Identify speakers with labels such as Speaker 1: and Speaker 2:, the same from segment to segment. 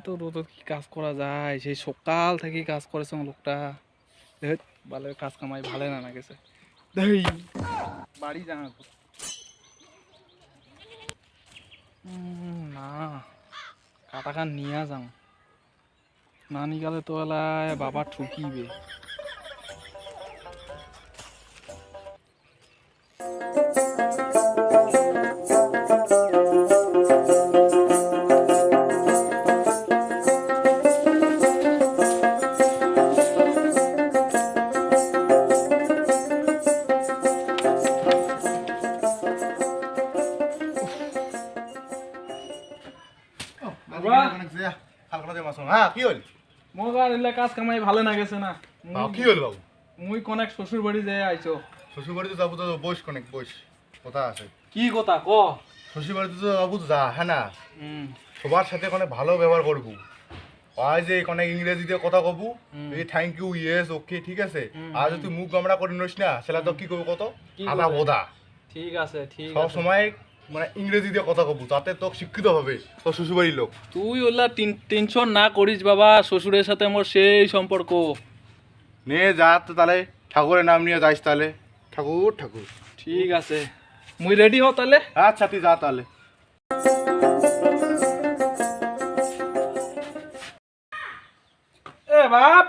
Speaker 1: এত রোদত কি কাজ করা যায়? সেই সকাল থেকে কাজ করেছে লোকটা। ভালো কাজ কামাই ভালো না না গেছে। বাড়ি যা না কাটাকান নিয়ে যাও। না নিকালে তো এলায় বাবা ঠুকিবে।
Speaker 2: হ্যাঁ কি হল
Speaker 1: মগার এলে কাজ কামাই ভালো না। গেছে না
Speaker 2: কি হল বাবু?
Speaker 1: মুই কনেক শ্বশুর বাড়ি যেয়ে আইছো।
Speaker 2: শ্বশুর বাড়িতে যাব তো বস কনেক বস কথা আছে।
Speaker 1: কি কথা ক?
Speaker 2: শ্বশুর বাড়িতে তো যাব যা হ্যাঁ না? সবার সাথে কোনো ভালো ব্যবহার করব। আজ যে কোনো ইংরেজিতে কথা কবু। এই থ্যাংক ইউ ইয়েস ওকে ঠিক আছে? আর যদি মুখ গামড়া করে নিস না সেটা তো কি করব কত? আদা? বোদা।
Speaker 1: ঠিক আছে ঠিক
Speaker 2: সব সময় মানে ইংরেজিতে কথা কবু তাতে তো শিক্ষিত হবে তোর শ্বশুর বাড়ির লোক।
Speaker 1: তুই ওলা টেনশন না করিস বাবা শ্বশুরের সাথে আমার সেই সম্পর্ক।
Speaker 2: নে যা তো তাহলে ঠাকুরের নাম নিয়ে যাইস তাহলে। ঠাকুর ঠাকুর।
Speaker 1: ঠিক আছে। মুই রেডি হ তাহলে?
Speaker 2: আচ্ছা তুই যা তাহলে।
Speaker 1: এ বাপ!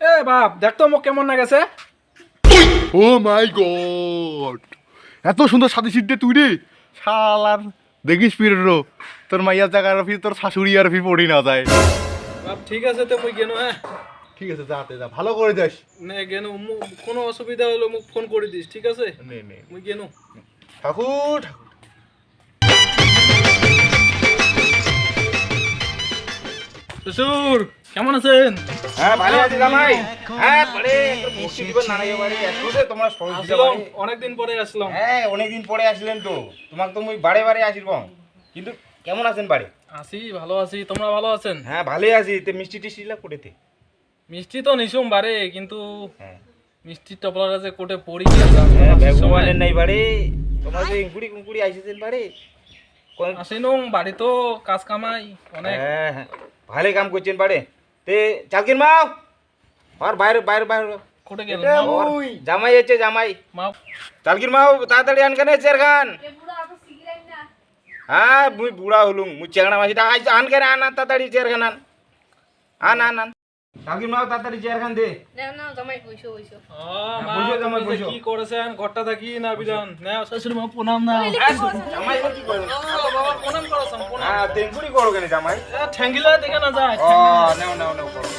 Speaker 1: এ বাপ দেখ তো মোক কেমন না গেছে।
Speaker 2: ও মাই গড এত সুন্দর সাথে সিটে তুই রে। শাল আর দেখিস ফিরো তোর মাইয়ার জায়গার ফির তোর শাশুড়ি আর ফির পড়ি না যায়।
Speaker 1: ঠিক আছে তো মুই গেনো হ্যাঁ?
Speaker 2: ঠিক আছে যাতে যা ভালো করে যাস।
Speaker 1: নে গেনো কোনো অসুবিধা হলে মোক ফোন করে দিস ঠিক আছে?
Speaker 2: নে নে।
Speaker 1: মুই গেনো।
Speaker 2: ঠাকুর ঠাকুর।
Speaker 1: শ্বশুর কেমন আছেন?
Speaker 3: হ্যাঁ ভালো আছি জামাই। হ্যাঁ বসে দিবেন বাড়ি তোমরা দিতে
Speaker 1: অনেকদিন পরে আসলাম।
Speaker 3: হ্যাঁ অনেকদিন পরে আসলেন তো। তোমাকে তো মুই বারে কিন্তু কেমন আছেন বাড়ি?
Speaker 1: আছি ভালো আছি। তোমরা ভালো আছেন?
Speaker 3: হ্যাঁ ভালোই আছি। তে মিষ্টি কোটেতে
Speaker 1: মিষ্টি তো নিশুম বারে কিন্তু
Speaker 3: হ্যাঁ।
Speaker 1: মিষ্টি টপলার আছে কোটে পড়ি
Speaker 3: ভগবানের নাই বাড়ি তোমার যে ইঙ্কুড়ি কুঙ্কুড়ি আইসেছেন বাড়ি কোন-
Speaker 1: বাড়ি তো কাজ কামাই অনেক।
Speaker 3: হ্যাঁ হ্যাঁ। ভালোই কাম করছেন বাড়ি তে চালকির মাও। আর বাইরে বাইরে বাইরে।
Speaker 1: কোটে গেল
Speaker 3: এটা ওই জামাই আছে জামাই।
Speaker 1: মা
Speaker 3: চালকির মাও তাড়াতাড়ি আনখানে চেয়ার খান। হ্যাঁ মুই বুড়া হলুম মুই চেংড়া আইস আন করে আন আন তাড়াতাড়ি খান আন। আন আন আন। মাও তাড়াতাড়ি চেয়ার খান দে।
Speaker 4: নাও নাও জামাই বইসো বইসো।
Speaker 1: আ, মা,
Speaker 3: বসো, জামাই,
Speaker 1: তুমি কি করেছেন? ঘরটা থাকি না বিধান। না শ্বশুর মা প্রণাম না
Speaker 3: জামাই এবার কি
Speaker 1: বাবা প্রণাম করেছেন প্রণাম।
Speaker 3: হ্যাঁ তেঙ্গুড়ি করো কেন জামাই?
Speaker 1: ঠ্যাঙ্গিলা দেখে না যায়
Speaker 3: ও নাও নাও নাও করো করো।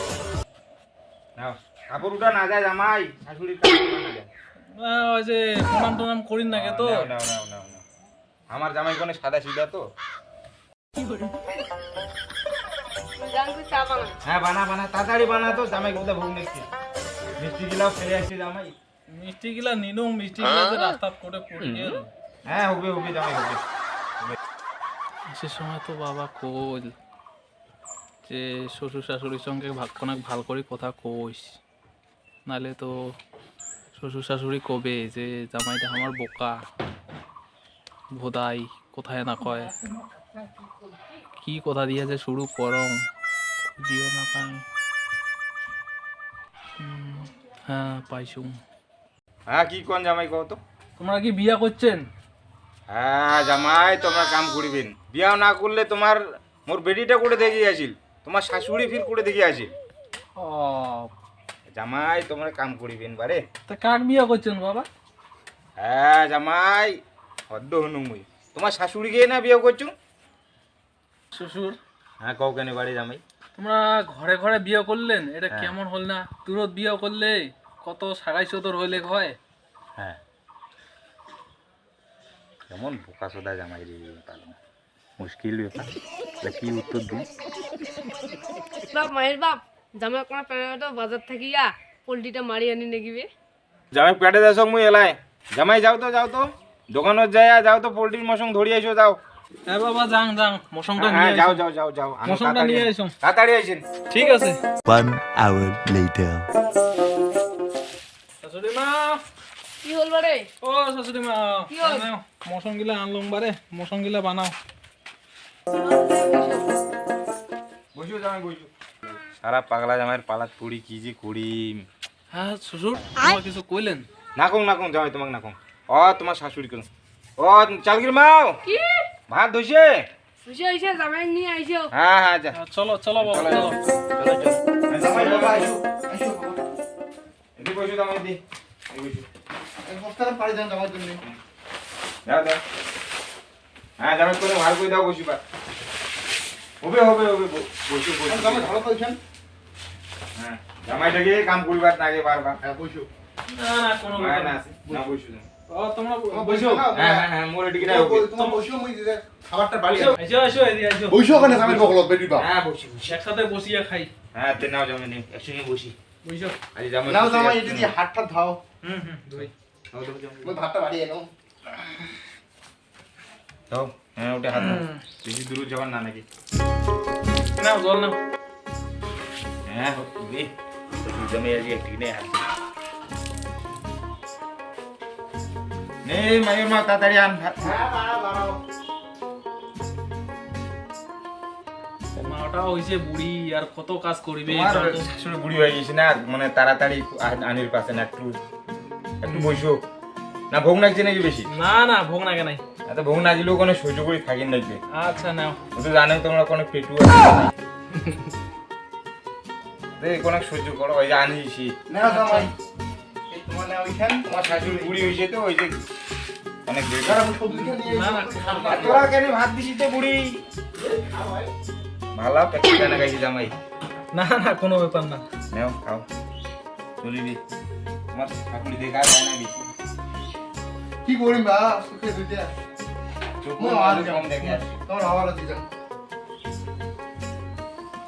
Speaker 3: নাও কাপড় উঠা না যায় জামাই। না
Speaker 1: ওই যে প্রণাম টনাম করিন না কে তো?
Speaker 3: নাও নাও নাও নাও নাও। আমার জামাই কোনে সাদা সিধা তো?
Speaker 4: চা বানা
Speaker 3: হ্যাঁ বানা বানা তাড়াতাড়ি বানা তো জামাই কোথায় ভোগ নিচ্ছি মিষ্টি। গিলাও ফেলে আসছি জামাই।
Speaker 1: মিষ্টি গিলা নিনু মিষ্টি গিলা যে রাস্তা কোটে পড়ে গেল
Speaker 3: হ্যাঁ হবে হবে জামাই হবে।
Speaker 1: সে সময় তো বাবা কইল যে শ্বশুর শাশুড়ির সঙ্গে ভাগ অনেক ভালো করে কথা কইস। নালে তো শ্বশুর শাশুড়ি কবে যে জামাইটা আমার বোকা ভোদাই কোথায় না কয়। কি কথা দিয়ে যে শুরু করম? খুঁজিও না পাই হ্যাঁ পাইছুম
Speaker 3: হ্যাঁ কি কোন জামাই কও তো?
Speaker 1: তোমরা কি বিয়া করছেন?
Speaker 3: হ্যাঁ জামাই তোমরা কাম করিবেন। বিয়া না করলে তোমার মোর বেডিটা করে দেখি আসিল। তোমার শাশুড়ি ফির করে দেখি আসিল।
Speaker 1: ও।
Speaker 3: জামাই তোমরা কাম করিবেন বারে।
Speaker 1: তা কাক বিয়া করছেন বাবা?
Speaker 3: হ্যাঁ জামাই হদ্দ হনু মুই তোমার শাশুড়িকে না বিয়ে করছু
Speaker 1: শ্বশুর।
Speaker 3: হ্যাঁ কও কেন বাড়ি জামাই
Speaker 1: তোমরা ঘরে ঘরে বিয়ে করলেন এটা
Speaker 3: হ্যাঁ।
Speaker 1: কেমন হল না? দূরত বিয়ে করলে কত সাগাই সতর হইলে হয়?
Speaker 3: হ্যাঁ। কেমন বোকা সোদা জামাই রে পালন মুশকিল ব্যাপার। কি উত্তর দিই
Speaker 4: বাপ মায়ের বাপ জামাই কোনা প্যারাটা বাজার থেকে ইয়া পোলট্রিটা মারি আনি নেগিবে
Speaker 3: জামাই পেটে দেশ মুই এলাই। জামাই যাও তো যাও তো। দোকানত যাই যাও তো পোল্ট্রির মশং ধরি আইসো যাও।
Speaker 1: বাবা যাং যাং। মশংটা
Speaker 3: হ্যাঁ
Speaker 1: নিয়ে
Speaker 3: যাও
Speaker 1: আইসো।
Speaker 3: যাও যাও যাও। আনো
Speaker 1: মশংটা
Speaker 3: তাড়াতাড়ি
Speaker 1: নিয়ে
Speaker 3: আনো। তাড়াতাড়ি আইসেন।
Speaker 1: ঠিক আছে।
Speaker 5: One hour later.
Speaker 1: শাশুড়ি মা
Speaker 4: কি হল বারে?
Speaker 1: ও শাশুড়ি মা
Speaker 4: কি হল?
Speaker 1: মশং গিলা আনলাম বারে। মশং গিলা বানাও।
Speaker 3: বসো জামাই বসো। সারা পাগলা জামাইয়ের পালাত পড়ি কি যে করি
Speaker 1: হ্যাঁ শ্বশুর তোমার কিছু কইলেন?
Speaker 3: জামাই তোমাকে না ও তোমার শাশুড়ি কেন ও চালগির মাও।
Speaker 4: কি?
Speaker 3: ভাত ধুইছে?
Speaker 4: বুঝে হয়েছে জামাই নিয়ে আইসো
Speaker 3: হ্যাঁ হ্যাঁ যা।
Speaker 1: হ্যাঁ, চলো চলো বাবা
Speaker 3: চলো,
Speaker 1: চলো।
Speaker 3: জামাই বাবা আইসো আইসো। এদিকে বসো জামাই দি। এদিকে বসো।
Speaker 2: পাড়ি দেন
Speaker 3: দাও দাও হ্যাঁ জামাই করে ভালো করে দাও বসিবা। হবে হবে হবে বসো বসো।
Speaker 2: ভালো কইছেন
Speaker 3: হ্যাঁ জামাইটাকে কাম করিবার না আগে বারবার।
Speaker 2: হ্যাঁ বসো।
Speaker 1: না না কোনো
Speaker 3: না না
Speaker 1: না।
Speaker 3: না বসো হ্যাঁ হ্যাঁ হ্যাঁ হ্যাঁ
Speaker 1: একসাথে বসিয়ে খাই।
Speaker 3: হ্যাঁ নাও জামাই নে। একসঙ্গে বসি।
Speaker 1: বুঝছ
Speaker 3: আজ জামাই
Speaker 2: নাও জামাই এটা দিয়ে হাতটা ধাও।
Speaker 1: হুম হুম দুই
Speaker 3: নাও দাও জামাই।
Speaker 2: ভাতটা বাড়ি এনো
Speaker 3: দাও হ্যাঁ ওটা হাত বেশি দূর যাবার না নাকি?
Speaker 1: নাও জল নাও।
Speaker 3: হ্যাঁ হবে জামাই নেই হাত নে মায়ের মা তাড়াতাড়ি আন
Speaker 1: মাটা হইছে বুড়ি আর কত কাজ করিবে?
Speaker 3: শাশুড়ি বুড়ি হয়ে গেছে না মানে তাড়াতাড়ি আনির পাশে না একটু একটু বসো। না ভোগ লাগছে নাকি বেশি?
Speaker 1: না না ভোগ নাগে নাই।
Speaker 3: এত ভোগ না দিলেও কোনো সহ্য করে থাকেন লাগবে
Speaker 1: আচ্ছা নাও।
Speaker 3: ও তো জানো তোমরা কোনো পেটু কোনো সহ্য করো ওই যে আনিছি।
Speaker 2: জামাই ওইখান
Speaker 3: তোমার শাশুড়ি বুড়ি হয়েছে তো ওই যে অনেক
Speaker 2: আর
Speaker 1: না না
Speaker 3: তোরা কেন ভাত দিছিস তো বুড়ি? ভালো পেটে কেন খাইছি জামাই?
Speaker 1: না না কোনো ব্যাপার না।
Speaker 3: নেও খাও। চলিবি তোমার শাশুড়ি দেখা যায় না বেশি
Speaker 2: কি করিম বা সুখে দুইটা। আর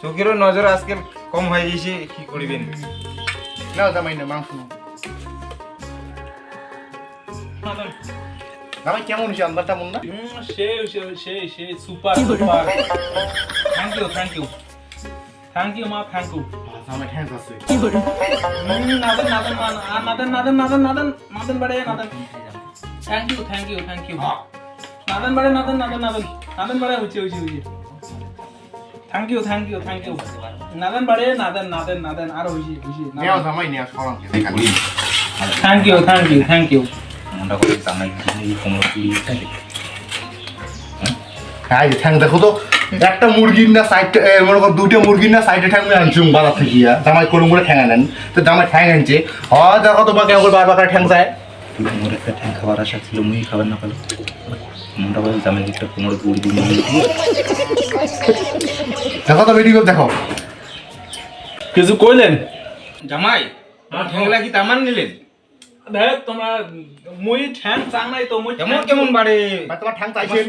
Speaker 3: চোখেরও নজর আজকে কম হয়ে গেছে কি করিবেন?
Speaker 2: নাও জামাই না মাংস জামাই কেমন হয়েছে আন্দাজটা মন না
Speaker 1: হুম, সেই সেই সেই সেই super super. Thank you thank you thank you মা থ্যাংক ইউ
Speaker 2: জামাই ঠ্যাংস আছে।
Speaker 1: নাদন নাদন আর নাদন নাদন নাদন নাদন নাদন বাড়ে নাদন। Thank you thank you thank you নাদন বাড়ে নাদন নাদন নাদন। নাদন বাড়ে হচ্ছে হচ্ছে হচ্ছে। Thank you thank you thank you নাদন বাড়ে নাদন নাদন নাদন আর হচ্ছে হচ্ছে
Speaker 2: নেও জামাই নেও সরাম
Speaker 1: thank you thank you thank you
Speaker 3: মনটা করে জামাই কি কোমর কি
Speaker 2: হ্যাঁ ঠ্যাং দেখো তো একটা মুরগির না সাইড মনে করো দুটো মুরগির না সাইডে ঠ্যাং আনছুম বাজার থেকে জামাই করুম করে ঠ্যাং আনেন তো জামাই ঠ্যাং আনছে। হ দেখো তোমার কেমন করে বারবার ঠ্যাং যায়
Speaker 6: কোমর একটা ঠ্যাং খাওয়ার আশা ছিল মুই খাবার না পেল মনটা বলে জামাই একটা কোমর গুড়ি দিয়ে
Speaker 2: দেখো তো ভিডিও দেখো
Speaker 1: কিছু কইলেন?
Speaker 3: জামাই আমার ঠেংলা কি তামান নিলেন?
Speaker 1: দেখ তোমরা মুই ঠ্যাং চাং নাই তো মুই
Speaker 3: কেমন কেমন বাড়ে?
Speaker 2: তোমার ঠ্যাং চাইছেন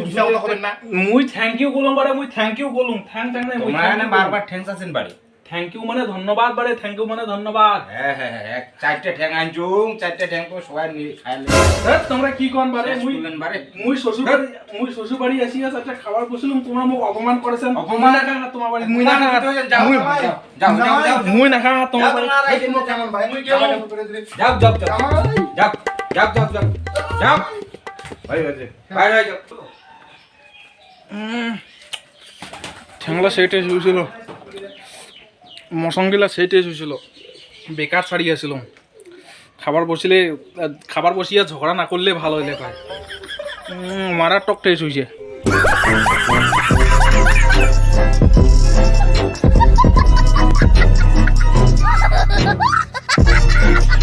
Speaker 2: না?
Speaker 1: মুই থ্যাংক ইউ বলুম বারে মুই থ্যাংক ইউ বলুম। ঠ্যাং চাং নাই মুই
Speaker 3: বারবার ঠ্যাং চাইছেন বাড়ি।
Speaker 1: থ্যাংক ইউ মানে ধন্যবাদ বারে থ্যাংক ইউ মানে ধন্যবাদ।
Speaker 3: হ্যাঁ হ্যাঁ হ্যাঁ চারটে ঠ্যাং আনছুম চারটে ঠ্যাং তো সবাই নিয়ে খাইলে
Speaker 1: তোমরা কি কোন বারে? মুই
Speaker 3: বারে?
Speaker 1: মুই শ্বশুর বাড়ি মুই শ্বশুর বাড়ি আসি আছে একটা খাবার বসিলাম তোমরা মোক অপমান করেছেন।
Speaker 3: অপমান?
Speaker 1: না তোমার বাড়ি।
Speaker 3: মুই না যাও, যাও, যাও,
Speaker 1: মুই না তোমার বাড়ি।
Speaker 2: এই কেমন ভাই।
Speaker 3: মুই। যাও যাও যাও যাও। যাও যাও যাও যাও ভাই ভাই ভাই। ভাই যাও।
Speaker 1: ঠ্যাংলা সেইটাই শুয়েছিল। মশংগিলা টেস্ট হয়েছিল বেকার ছাড়ি আসিল খাবার বসিলে খাবার বসিয়া ঝগড়া না করলে ভালো হইলে পায়। মারাত্মক টেস্ট হয়েছে